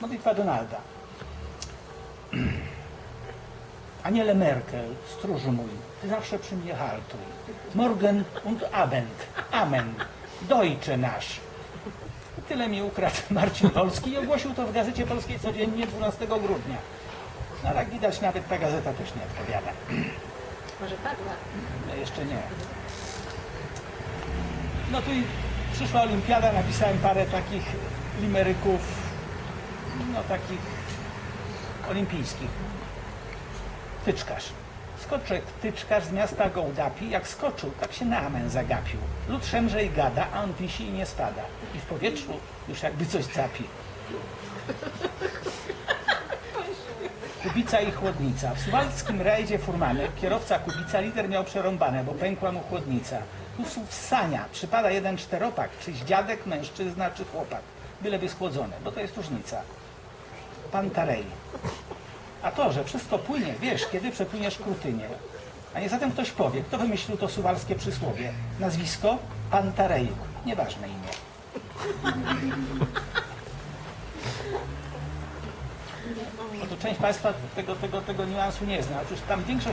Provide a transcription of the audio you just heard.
Modlitwa Donalda. Aniele Merkel, stróżu mój, ty zawsze przy mnie haltuj. Morgen und Abend. Amen. Deutsche nasz. Tyle mi ukradł Marcin Wolski i ogłosił to w Gazecie Polskiej codziennie 12 grudnia. No ale jak widać, nawet ta gazeta też nie odpowiada. Może padła. No jeszcze nie. No tu i przyszła olimpiada, napisałem parę takich limeryków, no takich olimpijskich. Tyczkarz. Skoczek tyczkarz z miasta Gołdapi, jak skoczył, tak się na amen zagapił. Lud szemrze i gada, a on wisi i nie spada. I w powietrzu już jakby coś capi. Kubica i chłodnica. W suwalskim rajdzie furmanek kierowca Kubica lider miał przerąbane, bo pękła mu chłodnica. Tu słów sania, przypada jeden czteropak, czyś dziadek, mężczyzna czy chłopak. Byleby schłodzone, bo to jest różnica. Pan Tarej. A to, że wszystko płynie, wiesz, kiedy przepłyniesz krutynie. A nie zatem ktoś powie, kto wymyślił to suwalskie przysłowie. Nazwisko? Pan Tarej. Nieważne imię. No to część Państwa tego, tego, tego niuansu nie zna. Otóż tam większość